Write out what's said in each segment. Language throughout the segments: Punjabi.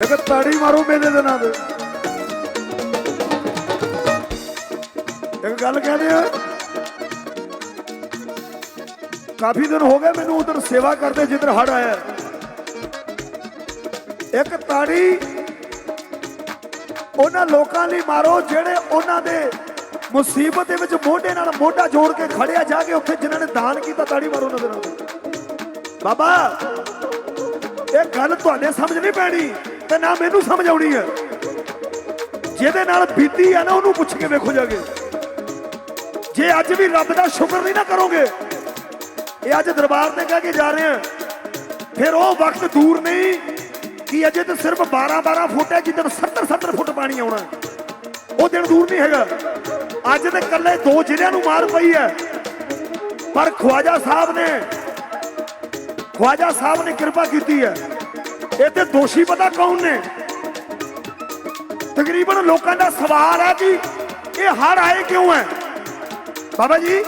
ਇੱਕ ਤਾੜੀ ਮਾਰੋ ਮੇਲੇ ਦੇ ਨਾਂ ਤੇ। ਇੱਕ ਗੱਲ ਕਹਿੰਦੇ ਆ, ਕਾਫੀ ਦਿਨ ਹੋ ਗਏ ਮੈਨੂੰ ਉਧਰ ਸੇਵਾ ਕਰਦੇ ਜਿੱਧਰ ਹੜ ਆਇਆ। ਇੱਕ ਤਾੜੀ ਉਹਨਾਂ ਲੋਕਾਂ ਲਈ ਮਾਰੋ ਜਿਹੜੇ ਉਹਨਾਂ ਦੇ ਮੁਸੀਬਤ ਦੇ ਵਿੱਚ ਮੋਢੇ ਨਾਲ ਮੋਢਾ ਜੋੜ ਕੇ ਖੜਿਆ ਜਾ ਕੇ ਉੱਥੇ ਜਿਨ੍ਹਾਂ ਨੇ ਦਾਨ ਕੀਤਾ, ਤਾੜੀ ਮਾਰੋ ਉਹਨਾਂ ਦੇ ਨਾਲ ਬਾਬਾ, ਇਹ ਗੱਲ ਤੁਹਾਡੇ ਸਮਝ ਨਹੀਂ ਪੈਣੀ। ਤੇ ਨਾ ਮੈਨੂੰ ਸਮਝ ਆਉਣੀ ਹੈ। ਜਿਹਦੇ ਨਾਲ ਬੀਤੀ ਆ ਨਾ, ਉਹਨੂੰ ਪੁੱਛ ਕੇ ਵੇਖੋ ਜਾ ਕੇ। ਜੇ ਅੱਜ ਵੀ ਰੱਬ ਦਾ ਸ਼ੁਕਰ ਨਹੀਂ ਨਾ ਕਰੋਗੇ, ਇਹ ਅੱਜ ਦਰਬਾਰ ਤੇ ਕਹਿ ਕੇ ਜਾ ਰਹੇ ਆ ਫਿਰ ਉਹ ਵਕਤ ਦੂਰ ਨਹੀਂ ਕਿ ਅਜੇ ਤਾਂ ਸਿਰਫ 12 12 ਫੁੱਟ ਹੈ, ਜਿੱਦਣ 70 70 ਫੁੱਟ ਪਾਣੀ ਆਉਣਾ। ਉਹ ਦਿਨ ਦੂਰ ਨਹੀਂ ਹੈਗਾ। ਅੱਜ ਤੇ ਕੱਲੇ ਦੋ ਜ਼ਿਲ੍ਹਿਆਂ ਨੂੰ ਮਾਰ ਪਈ ਹੈ। ਪਰ ਖਵਾਜਾ ਸਾਹਿਬ ਨੇ ਖਵਾਜਾ ਸਾਹਿਬ ਨੇ ਕਿਰਪਾ ਕੀਤੀ ਹੈ। ਇਹ ਤੇ ਦੋਸ਼ੀ ਪਤਾ ਕੌਣ ਨੇ? ਤਕਰੀਬਨ ਲੋਕਾਂ ਦਾ ਸਵਾਲ ਹੈ ਕਿ ਇਹ ਹੜ ਆਏ ਕਿਉਂ ਹੈ? ਬਾਬਾ ਜੀ,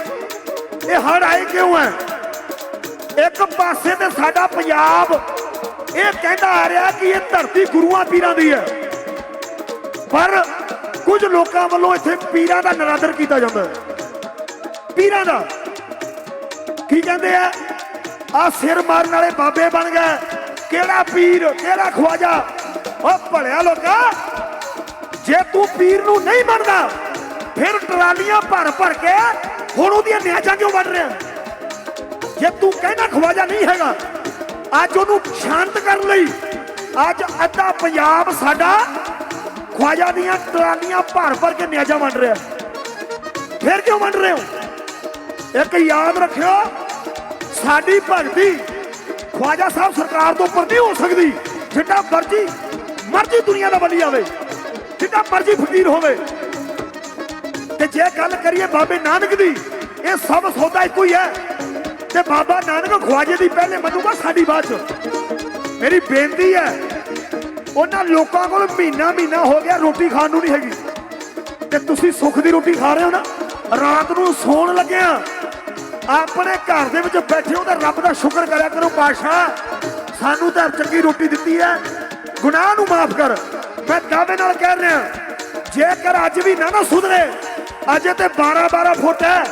ਇਹ ਹੜ ਆਏ ਕਿਉਂ ਹੈ? ਇੱਕ ਪਾਸੇ ਤੇ ਸਾਡਾ ਪੰਜਾਬ ਇਹ ਕਹਿੰਦਾ ਆ ਰਿਹਾ ਕਿ ਇਹ ਧਰਤੀ ਗੁਰੂਆਂ ਪੀਰਾਂ ਦੀ ਹੈ। ਪਰ ਕੁਝ ਲੋਕਾਂ ਵੱਲੋਂ ਇੱਥੇ ਪੀਰਾਂ ਦਾ ਨਰਾਦਰ ਕੀਤਾ ਜਾਂਦਾ ਹੈ। ਪੀਰਾਂ ਦਾ ਕੀ ਕਹਿੰਦੇ ਆ? ਆ ਸਿਰ ਮਾਰਨ ਵਾਲੇ ਬਾਬੇ ਬਣ ਗਏ। ਕਿਹੜਾ ਪੀਰ, ਕਿਹੜਾ ਖਵਾਜਾ? ਉਹ ਭਲਿਆ ਲੋਕਾ, ਜੇ ਤੂੰ ਪੀਰ ਨੂੰ ਨਹੀਂ ਮੰਨਦਾ, ਫਿਰ ਟਰਾਲੀਆਂ ਭਰ ਭਰ ਕੇ ਹੁਣ ਉਹਦੀਆਂ ਨਿਆਜਾਂ ਕਿਉਂ ਵੱਢ ਰਿਹਾ? ਜੇ ਤੂੰ ਕਹਿੰਦਾ ਖਵਾਜਾ ਨਹੀਂ ਹੈਗਾ, ਅੱਜ ਉਹਨੂੰ ਸ਼ਾਂਤ ਕਰਨ ਲਈ, ਅੱਜ ਅੱਧਾ ਪੰਜਾਬ ਸਾਡਾ ਖਵਾਜਾ ਦੀਆਂ ਟਰਾਲੀਆਂ ਭਰ ਭਰ ਕੇ ਨਿਆਜਾਂ ਵੰਡ ਰਿਹਾ। ਫਿਰ ਕਿਉਂ ਵੰਡ ਰਹੇ ਹੋ? ਇੱਕ ਯਾਦ ਰੱਖਿਓ, ਸਾਡੀ ਭਗਤੀ ਖਵਾਜਾ ਸਾਹਿਬ ਸਰਕਾਰ ਤੋਂ ਉੱਪਰ ਨਹੀਂ ਹੋ ਸਕਦੀ। ਜਿੱਡਾ ਮਰਜ਼ੀ ਮਰਜ਼ੀ ਦੁਨੀਆ ਦਾ ਬਲੀ ਆਵੇ ਜਿੱਡਾ ਮਰਜ਼ੀ ਫਕੀਰ ਹੋਵੇ। ਤੇ ਜੇ ਗੱਲ ਕਰੀਏ ਬਾਬੇ ਨਾਨਕ ਦੀ, ਇਹ ਸਭ ਸੌਦਾ ਇੱਕੋ ਹੀ ਹੈ। ਤੇ ਬਾਬਾ ਨਾਨਕ ਖਵਾਜੇ ਦੀ ਪਹਿਲੇ ਮੰਨੂਗਾ ਸਾਡੀ ਬਾਅਦ ਚ। ਮੇਰੀ ਬੇਨਤੀ ਹੈ, ਉਹਨਾਂ ਲੋਕਾਂ ਕੋਲ ਮਹੀਨਾ ਮਹੀਨਾ ਹੋ ਗਿਆ ਰੋਟੀ ਖਾਣ ਨੂੰ ਨਹੀਂ ਹੈਗੀ। ਤੇ ਤੁਸੀਂ ਸੁੱਖ ਦੀ ਰੋਟੀ ਖਾ ਰਹੇ ਹੋ ਨਾ, ਰਾਤ ਨੂੰ ਸੌਣ ਲੱਗਿਆ ਆਪਣੇ ਘਰ ਦੇ ਵਿੱਚ ਬੈਠੇ ਹੋ ਤਾਂ ਰੱਬ ਦਾ ਸ਼ੁਕਰ ਕਰਿਆ ਕਰੋ ਪਾਸ਼ਾ ਸਾਨੂੰ ਤਾਂ ਚੰਗੀ ਰੋਟੀ ਦਿੱਤੀ ਹੈ। ਗੁਨਾਹ ਨੂੰ ਮਾਫ ਕਰ। ਮੈਂ ਦਾਅਵੇ ਨਾਲ ਕਹਿ ਰਿਹਾ, ਜੇਕਰ ਅੱਜ ਵੀ ਨਾ ਨਾ ਸੁਧਰੇ, ਅਜੇ ਤੇ 12 12 ਫੁੱਟ ਹੈ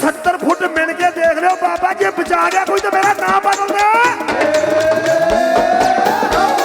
70 ਫੁੱਟ ਮਿਲ ਕੇ ਦੇਖ ਲਿਓ, ਬਾਬਾ ਜੇ ਬਚਾ ਗਿਆ ਕੋਈ ਤਾਂ ਮੇਰਾ ਨਾਮ ਬਦਲ ਦੇ।